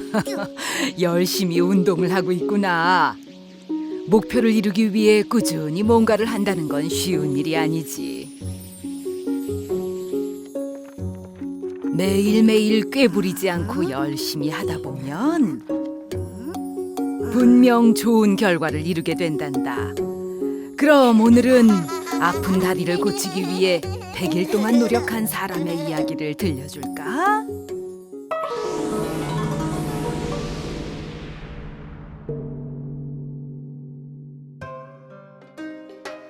열심히 운동을 하고 있구나. 목표를 이루기 위해 꾸준히 뭔가를 한다는 건 쉬운 일이 아니지. 매일매일 꾀부리지 않고 열심히 하다 보면 분명 좋은 결과를 이루게 된단다. 그럼 오늘은 아픈 다리를 고치기 위해 100일 동안 노력한 사람의 이야기를 들려줄까?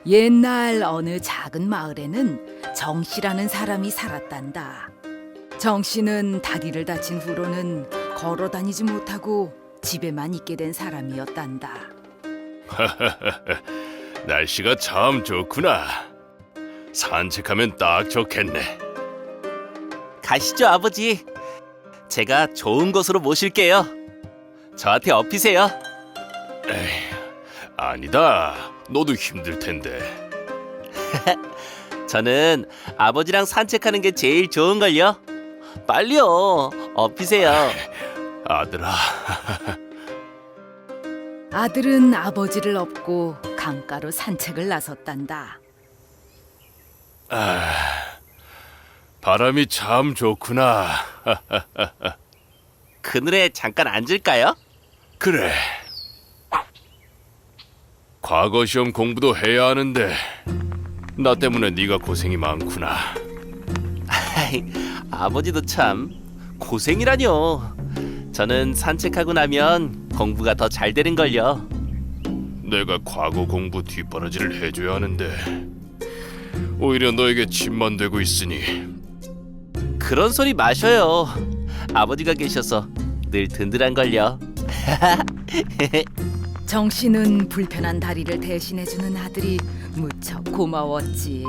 옛날 어느 작은 마을에는 정 씨라는 사람이 살았단다. 정 씨는 다리를 다친 후로는 걸어 다니지 못하고 집에만 있게 된 사람이었단다. 날씨가 참 좋구나. 산책하면 딱 좋겠네. 가시죠, 아버지. 제가 좋은 곳으로 모실게요. 저한테 업히세요. 아니다. 너도 힘들 텐데. 저는 아버지랑 산책하는 게 제일 좋은 걸요. 빨리요, 업히세요. 아들아, 아들은 아버지를 업고 강가로 산책을 나섰단다. 바람이 참 좋구나. 그늘에 잠깐 앉을까요? 그래. 과거 시험 공부도 해야 하는데 나 때문에 네가 고생이 많구나. 아버지도 참 고생이라뇨. 저는 산책하고 나면 공부가 더 잘 되는 걸요. 내가 과거 공부 뒷바라지를 해줘야 하는데 오히려 너에게 짐만 되고 있으니 그런 소리 마셔요. 아버지가 계셔서 늘 든든한 걸요. 정 씨는 불편한 다리를 대신해주는 아들이 무척 고마웠지.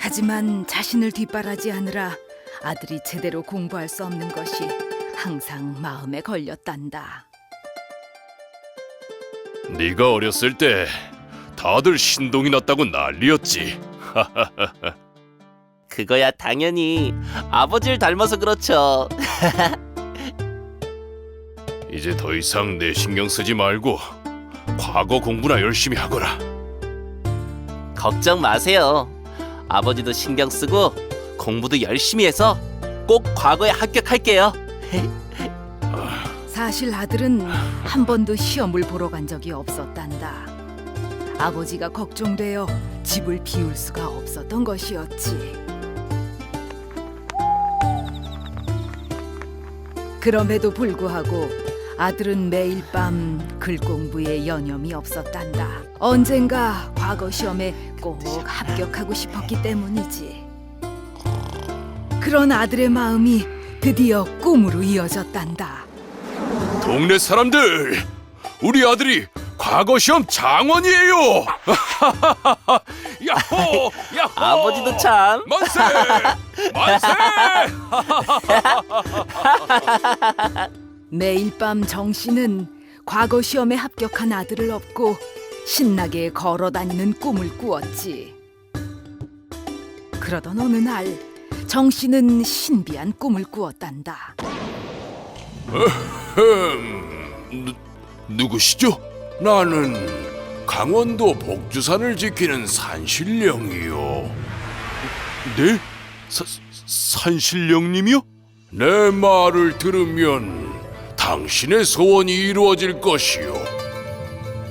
하지만 자신을 뒷바라지 하느라 아들이 제대로 공부할 수 없는 것이 항상 마음에 걸렸단다. 네가 어렸을 때 다들 신동이 났다고 난리였지. 그거야 당연히 아버지를 닮아서 그렇죠. 이제 더 이상 내 신경 쓰지 말고 과거 공부나 열심히 하거라. 걱정 마세요. 아버지도 신경 쓰고 공부도 열심히 해서 꼭 과거에 합격할게요. 사실 아들은 한 번도 시험을 보러 간 적이 없었단다. 아버지가 걱정되어 집을 비울 수가 없었던 것이었지. 그럼에도 불구하고 아들은 매일 밤 글 공부에 여념이 없었단다. 언젠가 과거 시험에 꼭 합격하고 싶었기 때문이지. 그런 아들의 마음이 드디어 꿈으로 이어졌단다. 동네 사람들, 우리 아들이 과거 시험 장원이에요. 야호, 야호. 아버지도 참. 만세, 만세. 매일 밤 정씨는 과거 시험에 합격한 아들을 업고 신나게 걸어 다니는 꿈을 꾸었지. 그러던 어느 날 정씨는 신비한 꿈을 꾸었단다. 누, 누구시죠? 나는 강원도 복주산을 지키는 산신령이요. 네? 사, 산신령님이요? 내 말을 들으면 당신의 소원이 이루어질 것이요.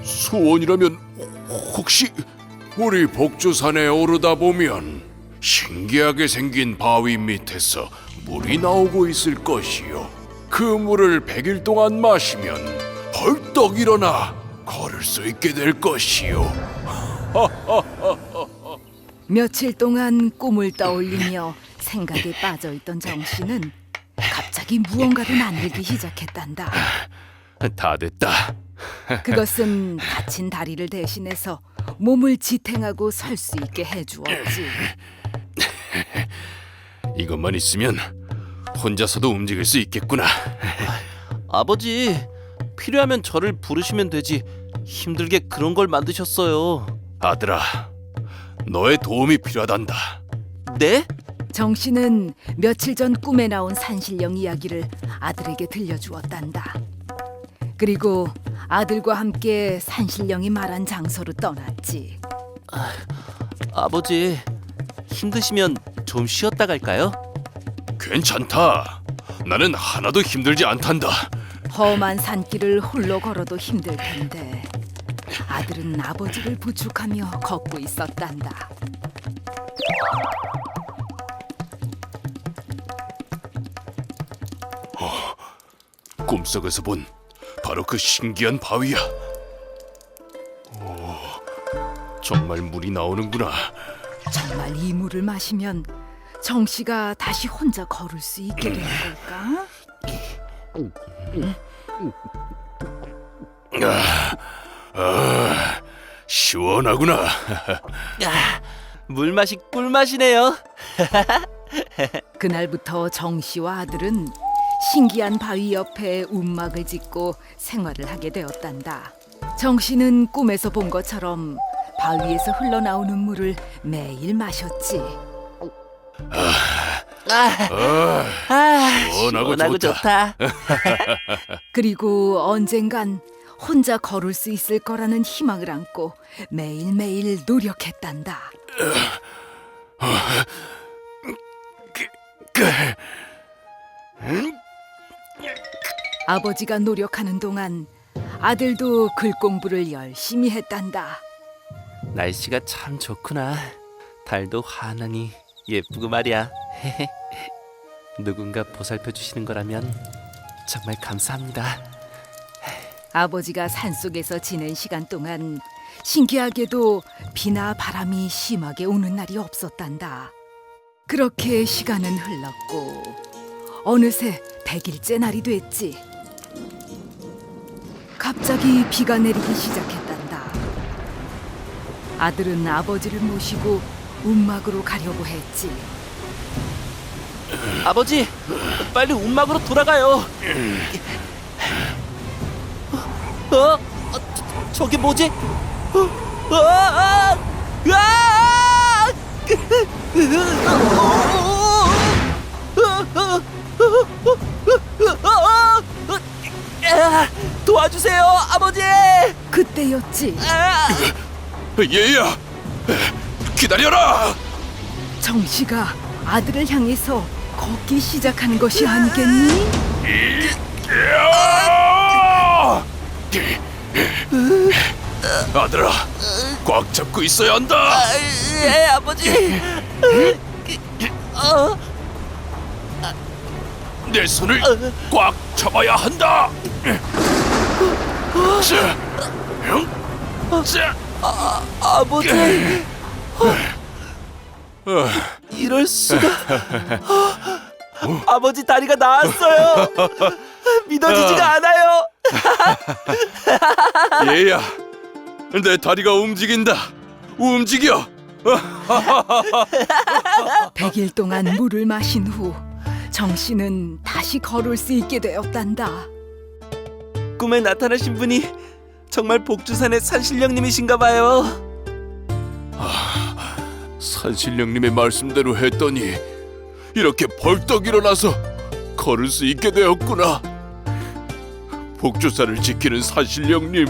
소원이라면 혹시 우리 복주산에 오르다 보면 신기하게 생긴 바위 밑에서 물이 나오고 있을 것이요. 그 물을 100일 동안 마시면 벌떡 일어나 걸을 수 있게 될 것이요. 며칠 동안 꿈을 떠올리며 생각에 빠져 있던 정씨는 갑자기 무언가를 만들기 시작했단다. 다 됐다. 그것은 다친 다리를 대신해서 몸을 지탱하고 설 수 있게 해주었지. 이것만 있으면 혼자서도 움직일 수 있겠구나. 아버지, 필요하면 저를 부르시면 되지. 힘들게 그런 걸 만드셨어요. 아들아, 너의 도움이 필요하단다. 네? 정 씨는 며칠 전 꿈에 나온 산신령 이야기를 아들에게 들려주었단다. 그리고 아들과 함께 산신령이 말한 장소로 떠났지. 아버지 힘드시면 좀 쉬었다 갈까요? 괜찮다. 나는 하나도 힘들지 않단다. 험한 산길을 홀로 걸어도 힘들 텐데 아들은 아버지를 부축하며 걷고 있었단다. 꿈속에서 본 바로 그 신기한 바위야. 오, 정말 물이 나오는구나. 정말 이 물을 마시면 정 씨가 다시 혼자 걸을 수 있게 되는 걸까? 시원하구나. 야, 물맛이 꿀맛이네요. 그날부터 정 씨와 아들은 신기한 바위 옆에 움막을 짓고 생활을 하게 되었단다. 정 씨는 꿈에서 본 것처럼 바위에서 흘러나오는 물을 매일 마셨지. 아, 아, 아 시원하고 시원하고 좋다. 좋다. 그리고 언젠간 혼자 걸을 수 있을 거라는 희망을 안고 매일매일 노력했단다. 아버지가 노력하는 동안 아들도 글 공부를 열심히 했단다. 날씨가 참 좋구나. 달도 환하니 예쁘고 말이야. 누군가 보살펴 주시는 거라면 정말 감사합니다. 아버지가 산속에서 지낸 시간 동안 신기하게도 비나 바람이 심하게 오는 날이 없었단다. 그렇게 시간은 흘렀고 어느새 백일째 날이 됐지. 갑자기 비가 내리기 시작했단다. 아들은 아버지를 모시고 움막으로 가려고 했지. 아버지, 빨리 움막으로 돌아가요. 어? 어? 저- 저게 뭐지? 어? 아! 아! 아! 아! 도와주세요, 아버지! 그때였지. 아! 얘야, 기다려라. 정 씨가 아들을 향해서 걷기 시작하는 것이 아니겠니? 야! 아들아, 꽉 잡고 있어야 한다. 예, 아버지. 어? 내 손을 꽉 잡아야 한다. 자, 응? 자, 아버지. 어, 이럴 수가. 아버지 다리가 나았어요. 믿어지지가 않아요. 얘야, 내 다리가 움직인다. 움직여. 백일 동안 물을 마신 후 정씨는 다시 걸을 수 있게 되었단다. 꿈에 나타나신 분이 정말 복주산의 산신령님이신가 봐요. 산신령님의 말씀대로 했더니 이렇게 벌떡 일어나서 걸을 수 있게 되었구나. 복주사를 지키는 산신령님,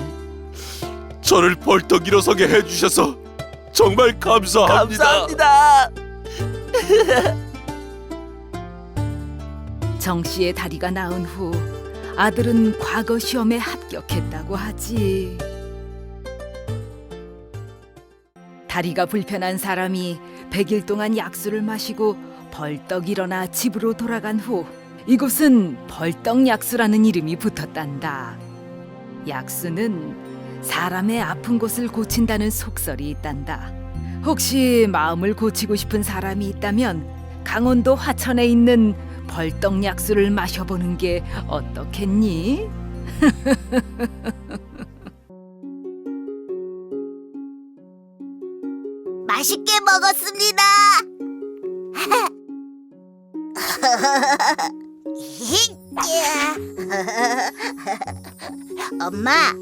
저를 벌떡 일어서게 해주셔서 정말 감사합니다. 감사합니다. 정 씨의 다리가 나은 후 아들은 과거 시험에 합격했다고 하지. 다리가 불편한 사람이 100일 동안 약수를 마시고 벌떡 일어나 집으로 돌아간 후 이곳은 벌떡 약수라는 이름이 붙었단다. 약수는 사람의 아픈 곳을 고친다는 속설이 있단다. 혹시 마음을 고치고 싶은 사람이 있다면 강원도 화천에 있는 벌떡 약수를 마셔보는 게 어떻겠니? 맛있게 먹었습니다. 엄마,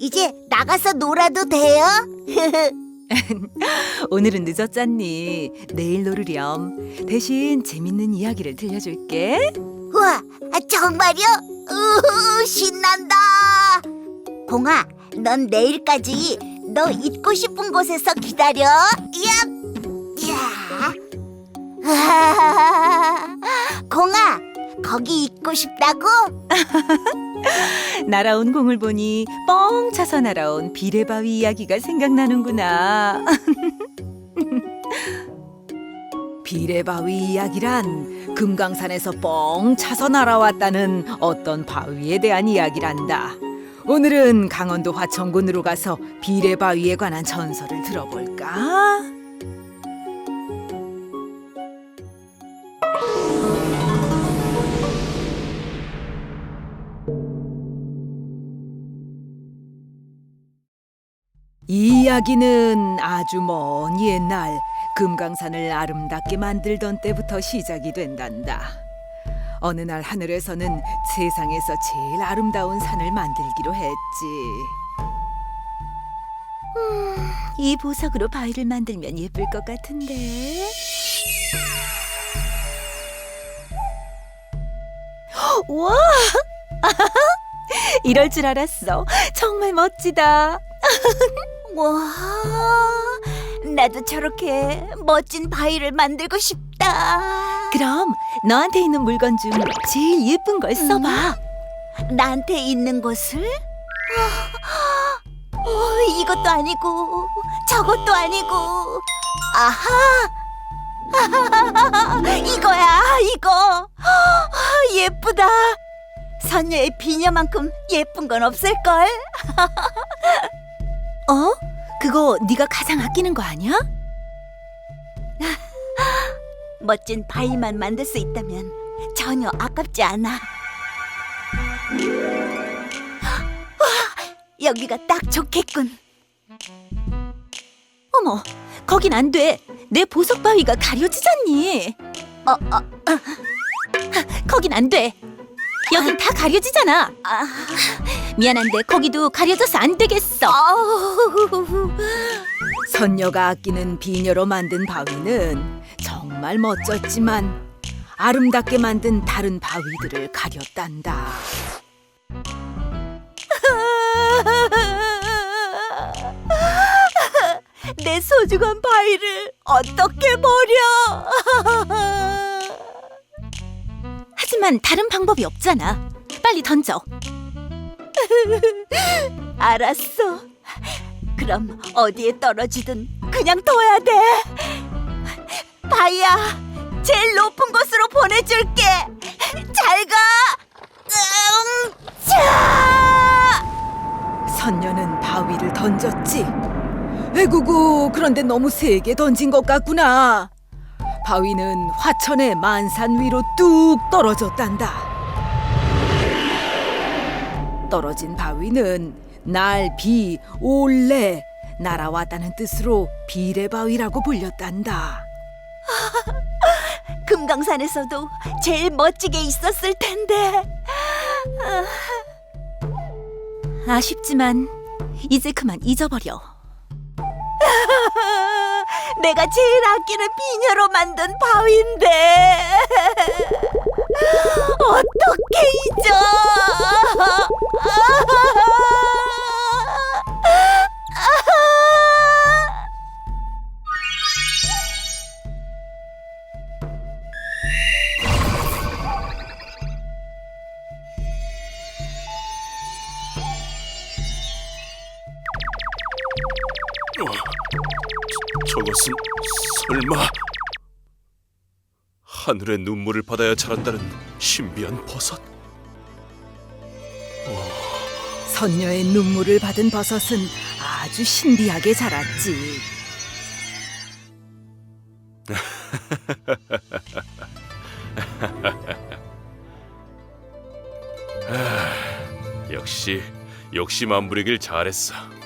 이제 나가서 놀아도 돼요? 오늘은 늦었잖니. 내일 노르렴. 대신 재밌는 이야기를 들려줄게. 우와, 아, 정말요? 우후, 신난다. 봉아, 넌 내일까지 너 있고 싶은 곳에서 기다려. 야, 야. 아, 공아, 거기 있고 싶다고? 날아온 공을 보니 뻥 차서 날아온 비레바위 이야기가 생각나는구나. 비레바위 이야기란 금강산에서 뻥 차서 날아왔다는 어떤 바위에 대한 이야기란다. 오늘은 강원도 화천군으로 가서 비레바위에 관한 전설을 들어볼까? 이 이야기는 아주 먼 옛날 금강산을 아름답게 만들던 때부터 시작이 된단다. 어느 날 하늘에서는 세상에서 제일 아름다운 산을 만들기로 했지. 음, 이 보석으로 바위를 만들면 예쁠 것 같은데. 와! 이럴 줄 알았어. 정말 멋지다. 와, 나도 저렇게 멋진 바위를 만들고 싶다. 그럼 너한테 있는 물건 중 제일 예쁜 걸 써봐. 나한테 있는 것을? 어, 어, 이것도 아니고 저것도 아니고 아하 이거야 이거 아, 예쁘다 선녀의 비녀만큼 예쁜 건 없을걸 어? 그거 네가 가장 아끼는 거 아니야? 멋진 바위만 만들 수 있다면 전혀 아깝지 않아 와, 여기가 딱 좋겠군 어머, 거긴 안 돼. 내 보석 바위가 가려지잖니. 어, 어, 거긴 안 돼. 여긴 다 가려지잖아. 아, 미안한데 거기도 가려져서 안 되겠어. 선녀가 아끼는 비녀로 만든 바위는 정말 멋졌지만 아름답게 만든 다른 바위들을 가렸단다. 내 소중한 바위를 어떻게 버려? 하지만 다른 방법이 없잖아. 빨리 던져. 알았어. 그럼 어디에 떨어지든 그냥 둬야 돼. 바위야, 제일 높은 곳으로 보내줄게. 잘 가. 음, 자! 선녀는 바위를 던졌지. 에구구, 그런데 너무 세게 던진 것 같구나. 바위는 화천의 만산 위로 뚝 떨어졌단다. 떨어진 바위는 날, 비, 올래, 날아왔다는 뜻으로 비례바위라고 불렸단다. 금강산에서도 제일 멋지게 있었을 텐데. 아쉽지만 이제 그만 잊어버려. 내가 제일 아끼는 비녀로 만든 바위인데 어떻게 잊어? 저것은 설마 하늘의 눈물을 받아야 자란다는 신비한 버섯? 선녀의 눈물을 받은 버섯은 아주 신비하게 자랐지. 역시 욕심 안 부리길 잘했어.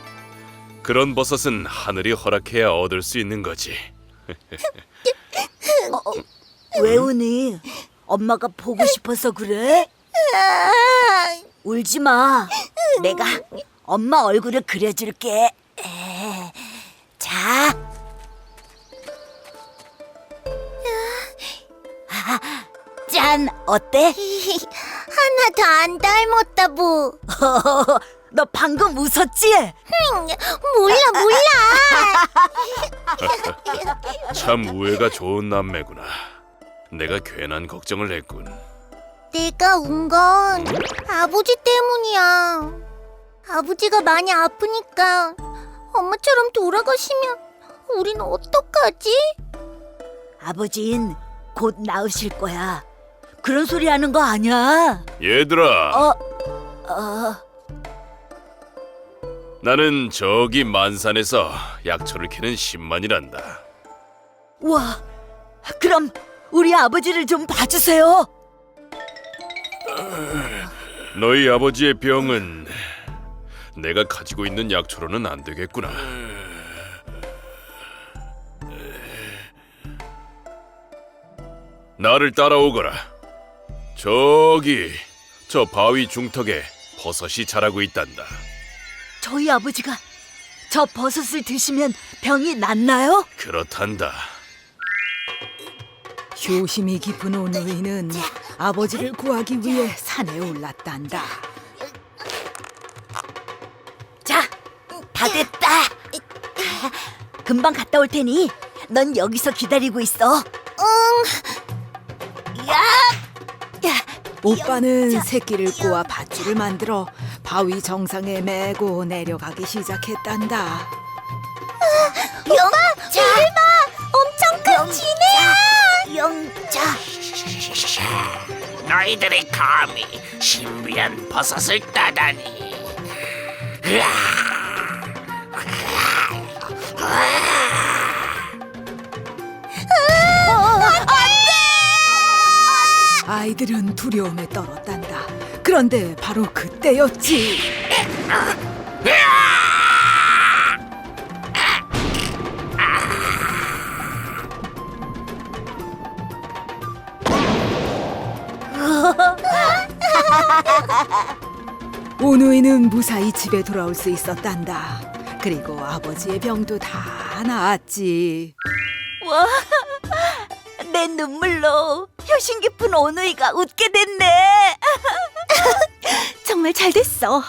그런 버섯은 하늘이 허락해야 얻을 수 있는 거지. 왜 우니? 엄마가 보고 싶어서 그래? 울지 마. 내가 엄마 얼굴을 그려줄게. 에, 자, 자. 아, 짠, 어때? 하나 더 안 닮았다 뭐. 너 방금 웃었지? 몰라 몰라. 참 우애가 좋은 남매구나. 내가 괜한 걱정을 했군. 내가 운 건 아버지 때문이야. 아버지가 많이 아프니까 엄마처럼 돌아가시면 우린 어떡하지? 아버진 곧 나으실 거야. 그런 소리 하는 거 아니야. 얘들아, 어, 어, 나는 저기 만산에서 약초를 캐는 신만이란다. 와. 그럼 우리 아버지를 좀 봐주세요. 너희 아버지의 병은 내가 가지고 있는 약초로는 안 되겠구나. 나를 따라오거라. 저기 저 바위 중턱에 버섯이 자라고 있단다. 저희 아버지가 저 버섯을 드시면 병이 낫나요? 그렇단다. 효심이 깊은 오누이는 아버지를 구하기 위해 산에 올랐단다. 자, 다 됐다. 금방 갔다 올 테니 넌 여기서 기다리고 있어. 응. 야, 야, 오빠는 새끼를 꼬아 밧줄을 만들어 바위 정상에 메고 내려가기 시작했단다. 영자, 엄청 큰 지네야. 영자, 너희들이 감히 신비한 버섯을 따다니. 아이들은 두려움에 떨었단다. 그런데 바로 그때였지. 오누이는 무사히 집에 돌아올 수 있었단다. 그리고 아버지의 병도 다 나았지. 와, 내 눈물로 효심 깊은 오누이가 웃게 됐네. 정말 잘 됐어.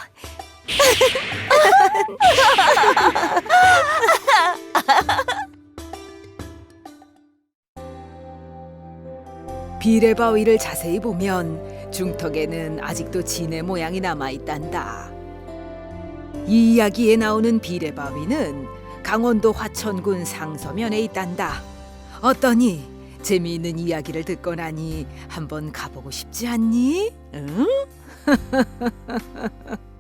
비레바위를 자세히 보면 중턱에는 아직도 진의 모양이 남아 있단다. 이 이야기에 나오는 비레바위는 강원도 화천군 상서면에 있단다. 어떠니 재미있는 이야기를 듣고 나니 한번 가보고 싶지 않니? 응?